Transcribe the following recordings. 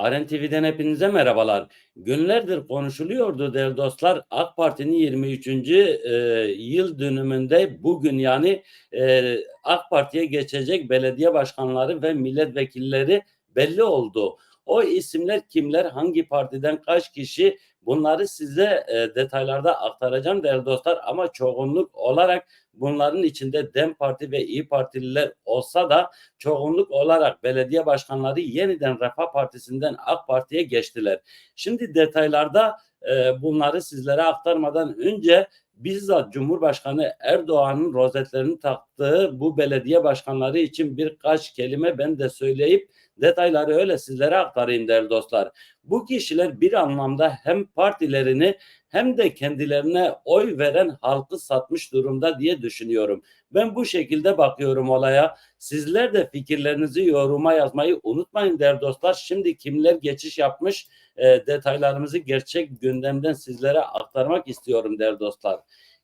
Aren TV'den hepinize merhabalar. Günlerdir konuşuluyordu değerli dostlar. AK Parti'nin 23. e, yıl dönümünde bugün yani e, AK Parti'ye geçecek belediye başkanları ve milletvekilleri belli oldu. O isimler kimler, hangi partiden kaç kişi bunları size e, detaylarda aktaracağım değerli dostlar. Ama çoğunluk olarak bunların içinde DEM Parti ve İyi Partililer olsa da çoğunluk olarak belediye başkanları yeniden Refah Partisi'nden AK Parti'ye geçtiler. Şimdi detaylarda e, bunları sizlere aktarmadan önce bizzat Cumhurbaşkanı Erdoğan'ın rozetlerini taktığı bu belediye başkanları için birkaç kelime ben de söyleyip detayları öyle sizlere aktarayım değerli dostlar. Bu kişiler bir anlamda hem partilerini hem de kendilerine oy veren halkı satmış durumda diye düşünüyorum. Ben bu şekilde bakıyorum olaya. Sizler de fikirlerinizi yoruma yazmayı unutmayın değerli dostlar. Şimdi kimler geçiş yapmış e, detaylarımızı gerçek gündemden sizlere aktarmak istiyorum değerli dostlar.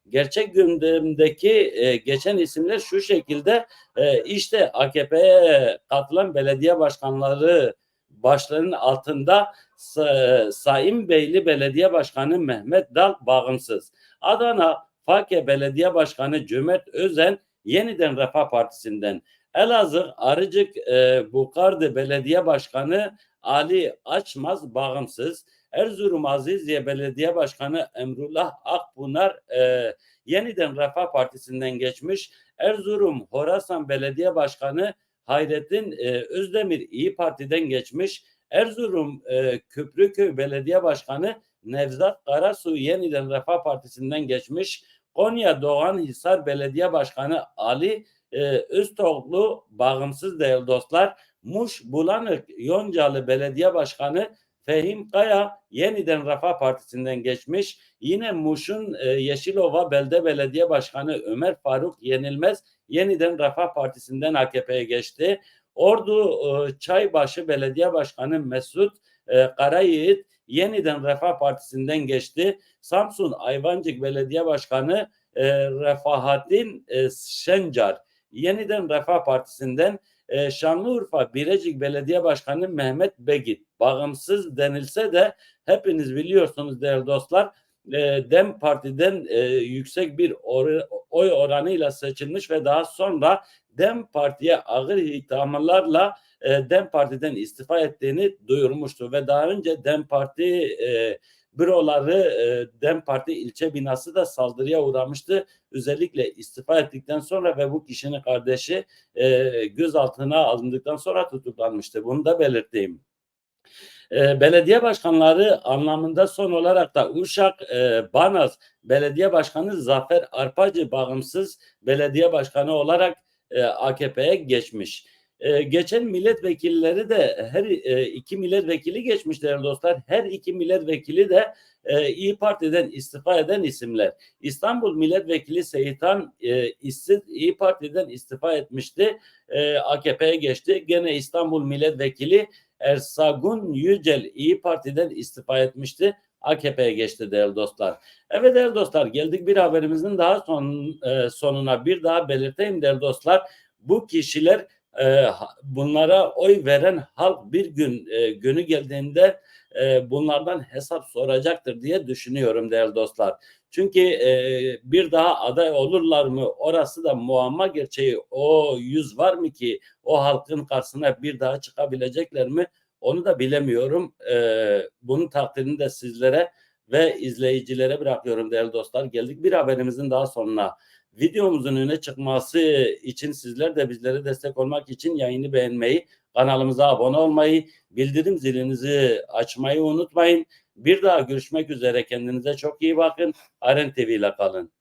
Gerçek gündemdeki e, geçen isimler şu şekilde e, işte AKP'ye katılan belediye başkanları başlarının altında Sa- Saim Beyli Belediye Başkanı Mehmet Dal bağımsız. Adana Fake Belediye Başkanı Cömert Özen yeniden Refah Partisi'nden. Elazığ Arıcık e, Bukardı Belediye Başkanı Ali Açmaz bağımsız. Erzurum Azizye Belediye Başkanı Emrullah Akpınar e, yeniden Refah Partisi'nden geçmiş. Erzurum Horasan Belediye Başkanı Hayrettin e, Özdemir İyi Parti'den geçmiş. Erzurum e, Köprüköy Belediye Başkanı Nevzat Karasu yeniden Refah Partisi'nden geçmiş. Konya Doğan Hisar Belediye Başkanı Ali e, Öztoğlu bağımsız değerli dostlar. Muş Bulanık Yoncalı Belediye Başkanı Fehim Kaya yeniden Refah Partisi'nden geçmiş. Yine Muş'un e, Yeşilova Belde Belediye Başkanı Ömer Faruk Yenilmez yeniden Refah Partisi'nden AKP'ye geçti. Ordu e, Çaybaşı Belediye Başkanı Mesut e, Karayiğit yeniden Refah Partisi'nden geçti. Samsun Ayvancık Belediye Başkanı e, Refahattin e, Şencar yeniden Refah Partisi'nden e, Şanlıurfa Birecik Belediye Başkanı Mehmet Begit bağımsız denilse de hepiniz biliyorsunuz değerli dostlar e, Dem Parti'den e, yüksek bir or- oy oranıyla seçilmiş ve daha sonra Dem Parti'ye ağır ithamlarla e, Dem Parti'den istifa ettiğini duyurmuştu ve daha önce Dem Parti e, büroları e, Dem Parti ilçe binası da saldırıya uğramıştı. Özellikle istifa ettikten sonra ve bu kişinin kardeşi e, gözaltına alındıktan sonra tutuklanmıştı. Bunu da belirteyim. E, belediye başkanları anlamında son olarak da Uşak e, Banaz Belediye Başkanı Zafer Arpacı bağımsız belediye başkanı olarak e, AKP'ye geçmiş. E, geçen milletvekilleri de her e, iki milletvekili geçmiş değerli dostlar. Her iki milletvekili de e, İyi Parti'den istifa eden isimler. İstanbul Milletvekili Seyitan e, İstit İyi Parti'den istifa etmişti. E, AKP'ye geçti. Gene İstanbul Milletvekili Ersagun Yücel İyi Parti'den istifa etmişti. AKP'ye geçti değerli dostlar. Evet değerli dostlar geldik bir haberimizin daha son e, sonuna bir daha belirteyim değerli dostlar. Bu kişiler e, bunlara oy veren halk bir gün e, günü geldiğinde e, bunlardan hesap soracaktır diye düşünüyorum değerli dostlar. Çünkü e, bir daha aday olurlar mı orası da muamma gerçeği o yüz var mı ki o halkın karşısına bir daha çıkabilecekler mi onu da bilemiyorum. E, bunun takdirini de sizlere ve izleyicilere bırakıyorum değerli dostlar. Geldik bir haberimizin daha sonuna. Videomuzun öne çıkması için sizler de bizlere destek olmak için yayını beğenmeyi, kanalımıza abone olmayı, bildirim zilinizi açmayı unutmayın. Bir daha görüşmek üzere. Kendinize çok iyi bakın. Aren TV ile kalın.